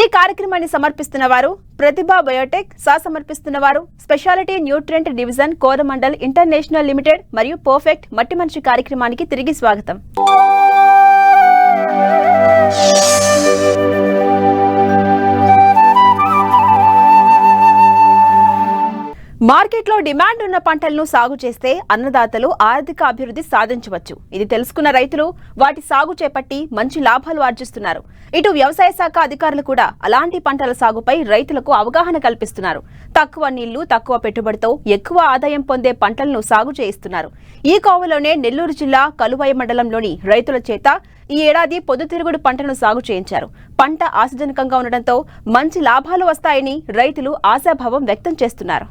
ఈ కార్యక్రమాన్ని సమర్పిస్తున్న వారు ప్రతిభా బయోటెక్ సా సమర్పిస్తున్న వారు speciality nutrient division Coromandel International Limited మరియు పర్ఫెక్ట్ మట్టి మనిషి కార్యక్రమానికి తిరిగి స్వాగతం. మార్కెట్లో డిమాండ్ ఉన్న పంటలను సాగు చేస్తే అన్నదాతలు ఆర్థిక అభివృద్ధి సాధించవచ్చు. ఇది తెలుసుకున్న రైతులు వాటి సాగు చేపట్టి మంచి లాభాలు ఆర్జిస్తున్నారు. ఇటు వ్యవసాయ శాఖ అధికారులు కూడా అలాంటి పంటల సాగుపై రైతులకు అవగాహన కల్పిస్తున్నారు. తక్కువ నీళ్ళు తక్కువ పెట్టుబడితో ఎక్కువ ఆదాయం పొందే పంటలను సాగు చేయిస్తున్నారు. ఈ కోవలోనే నెల్లూరు జిల్లా కలువయ మండలంలోని రైతుల చేత ఈ ఏడాది పొద్దుతిరుగుడు పంటను సాగు చేయించారు. పంట ఆశాజనకంగా ఉండడంతో మంచి లాభాలు వస్తాయని రైతులు ఆశాభావం వ్యక్తం చేస్తున్నారు.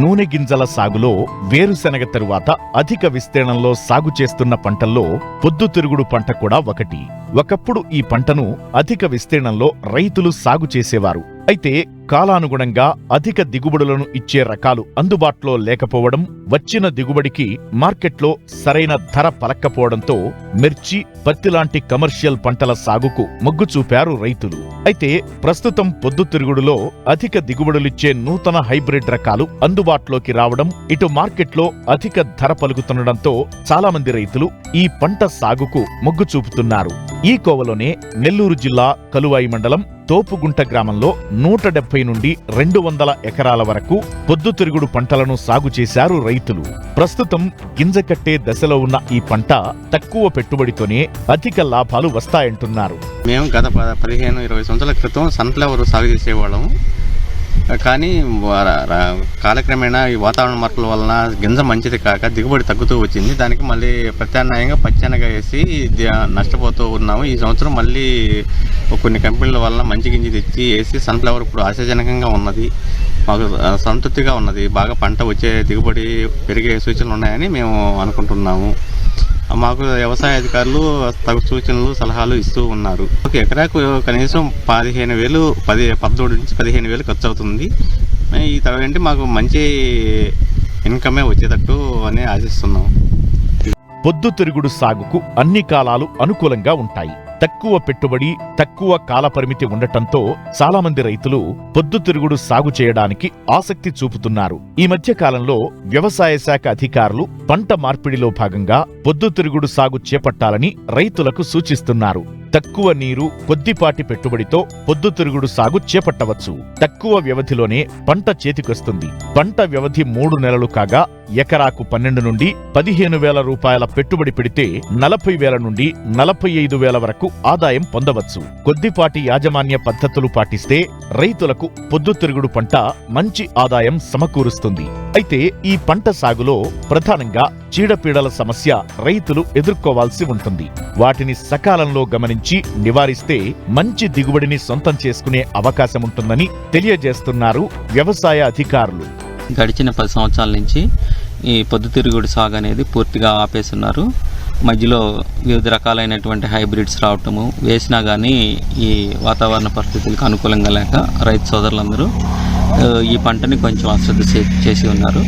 నూనె గింజల సాగులో వేరుశెనగ తరువాత అధిక విస్తీర్ణంలో సాగు చేస్తున్న పంటల్లో పొద్దుతిరుగుడు పంట కూడా ఒకటి. ఒకప్పుడు ఈ పంటను అధిక విస్తీర్ణంలో రైతులు సాగు చేసేవారు. అయితే కాలానుగుణంగా అధిక దిగుబడులను ఇచ్చే రకాలు అందుబాటులో లేకపోవడం వచ్చిన దిగుబడికి మార్కెట్లో సరైన ధర పలక్కపోవడంతో మిర్చి పత్తి లాంటి కమర్షియల్ పంటల సాగుకు మొగ్గు చూపారు రైతులు. అయితే ప్రస్తుతం పొద్దుతిరుగుడులో అధిక దిగుబడులిచ్చే నూతన హైబ్రిడ్ రకాలు అందుబాటులోకి రావడం ఇటు మార్కెట్లో అధిక ధర పలుకుతుండడంతో చాలామంది రైతులు ఈ పంట సాగుకు మొగ్గు చూపుతున్నారు. ఈ కోవలోనే నెల్లూరు జిల్లా కలువాయి మండలం తోపుగుంట గ్రామంలో నూట డెబ్బై నుండి రెండు వందల ఎకరాల వరకు పొద్దుతిరుగుడు పంటలను సాగు చేశారు రైతులు. ప్రస్తుతం గింజ కట్టే దశలో ఉన్న ఈ పంట తక్కువ పెట్టుబడితోనే అధిక లాభాలు వస్తాయంటున్నారు. మేము గత పదిహేను ఇరవై సంవత్సరాల క్రితం సన్ఫ్లవర్ సాగు చేసేవాళ్ళము. కానీ కాలక్రమేణా ఈ వాతావరణ మార్పుల వలన గింజ మంచిది కాక దిగుబడి తగ్గుతూ వచ్చింది. దానికి మళ్ళీ ప్రత్యామ్నాయంగా పచ్చనగ వేసి నష్టపోతూ ఉన్నాము. ఈ సంవత్సరం మళ్ళీ కొన్ని కంపెనీల వలన మంచి గింజ తెచ్చి వేసి సన్ఫ్లవర్ ఇప్పుడు ఆశాజనకంగా ఉన్నది. మాకు సంతృప్తిగా ఉన్నది. బాగా పంట వచ్చే దిగుబడి పెరిగే సూచనలు ఉన్నాయని మేము అనుకుంటున్నాము. మాకు వ్యవసాయ అధికారులు తగు సూచనలు సలహాలు ఇస్తూ ఉన్నారు. ఒక ఎకరాకు కనీసం పదిహేను వేలు పది పదమూడు నుంచి పదిహేను వేలు ఖర్చు అవుతుంది ఈ తర్వాత మాకు మంచి ఇన్కమే వచ్చేటట్టు అని ఆశిస్తున్నాం. పొద్దుతిరుగుడు సాగుకు అన్ని కాలాలు అనుకూలంగా ఉంటాయి. తక్కువ పెట్టుబడి తక్కువ కాలపరిమితి ఉండటంతో చాలామంది రైతులు పొద్దుతిరుగుడు సాగు చేయడానికి ఆసక్తి చూపుతున్నారు. ఈ మధ్య కాలంలో వ్యవసాయ శాఖ అధికారులు పంట మార్పిడిలో భాగంగా పొద్దుతిరుగుడు సాగు చేపట్టాలని రైతులకు సూచిస్తున్నారు. తక్కువ నీరు కొద్దిపాటి పెట్టుబడితో పొద్దుతిరుగుడు సాగు చేపట్టవచ్చు. తక్కువ వ్యవధిలోనే పంట చేతికొస్తుంది. పంట వ్యవధి మూడు నెలలు కాగా ఎకరాకు పన్నెండు నుండి పదిహేను వేల రూపాయల పెట్టుబడి పెడితే నలభై వేల నుండి నలభై ఐదు వేల వరకు ఆదాయం పొందవచ్చు. కొద్దిపాటి యాజమాన్య పద్ధతులు పాటిస్తే రైతులకు పొద్దుతిరుగుడు పంట మంచి ఆదాయం సమకూరుస్తుంది. అయితే ఈ పంట సాగులో ప్రధానంగా చీడపీడల సమస్య రైతులు ఎదుర్కోవాల్సి ఉంటుంది. వాటిని సకాలంలో గమనించి నివారిస్తే మంచి దిగుబడిని సొంతం చేసుకునే అవకాశం ఉంటుందని తెలియజేస్తున్నారు వ్యవసాయ అధికారులు. గడిచిన పది సంవత్సరాల నుంచి ఈ పొద్దుతిరుగుడు సాగు అనేది పూర్తిగా ఆపేస్తున్నారు. మధ్యలో వివిధ రకాలైనటువంటి హైబ్రిడ్స్ రావటము వేసినా కానీ ఈ వాతావరణ పరిస్థితులకు అనుకూలంగా లేక రైతు సోదరులందరూ ఈ పంటని కొంచెం అశ్రద్ధ చే- చేసి ఉన్నారు.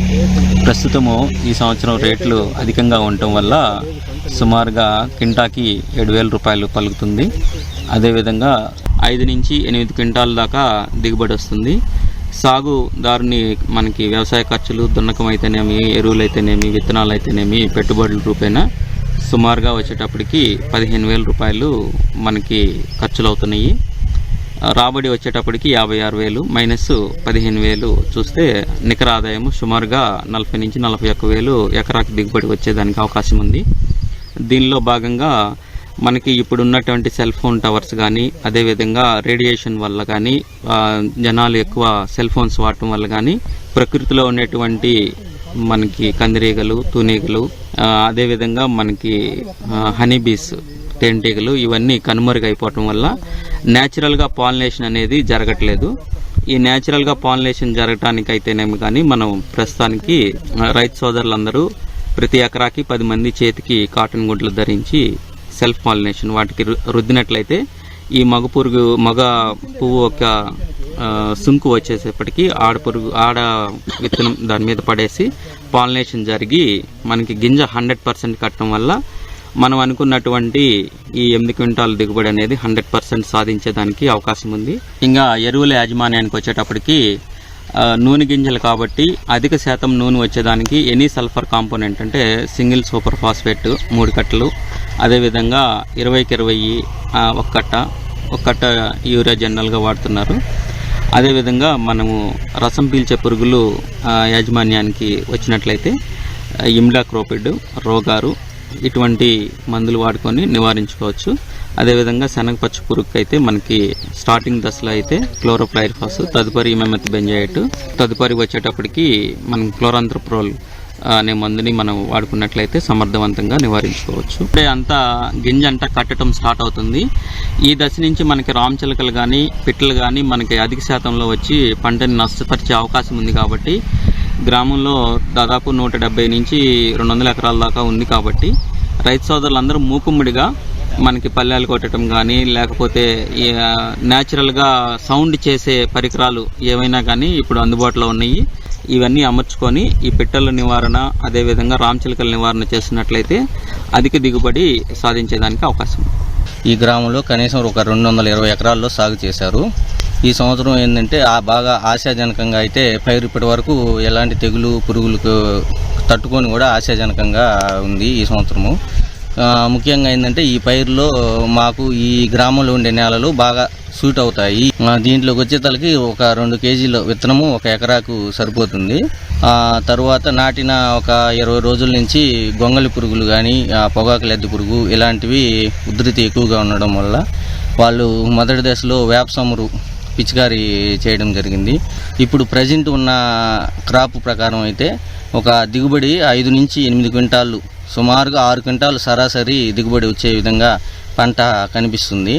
ప్రస్తుతము ఈ సంవత్సరం రేట్లు అధికంగా ఉండటం వల్ల సుమారుగా కింటాకి ఏడు వేల రూపాయలు పలుకుతుంది. అదేవిధంగా ఐదు నుంచి ఎనిమిది క్వింటాల దాకా దిగుబడి వస్తుంది. సాగుదారుని మనకి వ్యవసాయ ఖర్చులు దున్నకం అయితేనేమి ఎరువులు అయితేనేమి విత్తనాలు అయితేనేమి పెట్టుబడుల రూపేణా సుమారుగా వచ్చేటప్పటికి పదిహేను వేల రూపాయలు మనకి ఖర్చులు అవుతున్నాయి రాబడి వచ్చేటప్పటికి యాభై ఆరు వేలు మైనస్ పదిహేను వేలు చూస్తే నికర ఆదాయం సుమారుగా నలభై నుంచి నలభై ఒక్క వేలు ఎకరాకి దిగుబడి వచ్చేదానికి అవకాశం ఉంది. దీనిలో భాగంగా మనకి ఇప్పుడు ఉన్నటువంటి సెల్ ఫోన్ టవర్స్ కానీ అదేవిధంగా రేడియేషన్ వల్ల కానీ జనాలు ఎక్కువ సెల్ ఫోన్స్ వాడటం వల్ల కానీ ప్రకృతిలో ఉన్నటువంటి మనకి కందిరీగలు తూనీగలు అదేవిధంగా మనకి హనీ బీస్ తేనెటీగలు ఇవన్నీ కనుమరుగైపోవటం వల్ల న్యాచురల్గా పాలినేషన్ అనేది జరగట్లేదు. ఈ న్యాచురల్గా పాలినేషన్ జరగటానికి అయితేనేమి కానీ మనం ప్రస్తుతానికి రైతు సోదరులందరూ ప్రతి ఎకరాకి పది మంది చేతికి కాటన్ గుడ్లు ధరించి సెల్ఫ్ పాలినేషన్ వాటికి రు- రుద్దినట్లయితే ఈ మగ పురుగు మగ పువ్వు ఒక సుంకు వచ్చేసేపటికి ఆడ పురుగు ఆడ విత్తనం దాని మీద పడేసి పాలినేషన్ జరిగి మనకి గింజ హండ్రెడ్ పర్సెంట్ కట్టడం వల్ల మనం అనుకున్నటువంటి ఈ ఎనిమిది క్వింటాల దిగుబడి అనేది హండ్రెడ్ పర్సెంట్ సాధించేదానికి అవకాశం ఉంది. ఇంకా ఎరువుల యాజమాన్యానికి వచ్చేటప్పటికి నూనె గింజలు కాబట్టి అధిక శాతం నూనె వచ్చేదానికి ఎనీ సల్ఫర్ కాంపోనెంట్ అంటే సింగిల్ సూపర్ ఫాస్ఫేట్ మూడు కట్టలు. అదేవిధంగా ఇరవైకి ఇరవై ఒక కట్ట ఒక కట్ట యూరియా జనరల్గా వాడుతున్నారు. అదేవిధంగా మనము రసం పీల్చే పురుగులు యాజమాన్యానికి వచ్చినట్లయితే ఇమ్డాక్రోపిడ్ క్రోపిడ్ రోగారు ఇటువంటి మందులు వాడుకొని నివారించుకోవచ్చు. అదేవిధంగా శనగపచ్చు పురుగుకి అయితే మనకి స్టార్టింగ్ దశలో అయితే క్లోరోప్లైర్ఫాస్ తదుపరి మెమెత్ బెంజాయిట్ తదుపరి వచ్చేటప్పటికి మనం క్లోరాంథ్రప్రోల్ అనే మందుని మనం వాడుకున్నట్లయితే సమర్థవంతంగా నివారించుకోవచ్చు. ఇప్పుడే అంతా గింజ అంతా కట్టడం స్టార్ట్ అవుతుంది. ఈ దశ నుంచి మనకి రామచిలకలు కానీ పిట్టలు కానీ మనకి అధిక శాతంలో వచ్చి పంటని నష్టపరిచే అవకాశం ఉంది కాబట్టి గ్రామంలో దాదాపు నూట నుంచి రెండు వందల ఎకరాల దాకా ఉంది కాబట్టి రైతు సోదరులందరూ మూకుమ్మడిగా మనకి పల్లెలు కొట్టడం కానీ లేకపోతే ఈ, న్యాచురల్గా సౌండ్ చేసే పరికరాలు ఏవైనా కానీ ఇప్పుడు అందుబాటులో ఉన్నాయి. ఇవన్నీ అమర్చుకొని ఈ పిట్టల నివారణ అదేవిధంగా రామచిలకల నివారణ చేసినట్లయితే అధిక దిగుబడి సాధించేదానికి అవకాశం. ఈ గ్రామంలో కనీసం ఒక రెండు వందల ఇరవై ఎకరాల్లో సాగు చేశారు. ఈ సంవత్సరం ఏంటంటే ఆ బాగా ఆశాజనకంగా అయితే పైరు ఇప్పటి వరకు ఎలాంటి తెగులు పురుగులకు తట్టుకొని కూడా ఆశాజనకంగా ఉంది ఈ సంవత్సరము. ముఖ్యంగా ఏంటంటే ఈ పైరులో మాకు ఈ గ్రామంలో ఉండే నేలలు బాగా సూట్ అవుతాయి. దీంట్లోకి వచ్చేతలకి ఒక రెండు కేజీల విత్తనము ఒక ఎకరాకు సరిపోతుంది. తరువాత తర్వాత నాటిన ఒక ఇరవై రోజుల నుంచి గొంగలి పురుగులు కానీ పొగాకు లెద్ది పురుగు ఇలాంటివి ఉధృతి ఎక్కువగా ఉండడం వల్ల వాళ్ళు మొదటి దశలో వేపసమురు పిచికారీ చేయడం జరిగింది. ఇప్పుడు ప్రజెంట్ ఉన్న క్రాప్ ప్రకారం అయితే ఒక దిగుబడి ఐదు నుంచి ఎనిమిది క్వింటాళ్ళు సుమారుగా ఆరు క్వింటాలు సరాసరి దిగుబడి వచ్చే విధంగా పంట కనిపిస్తుంది.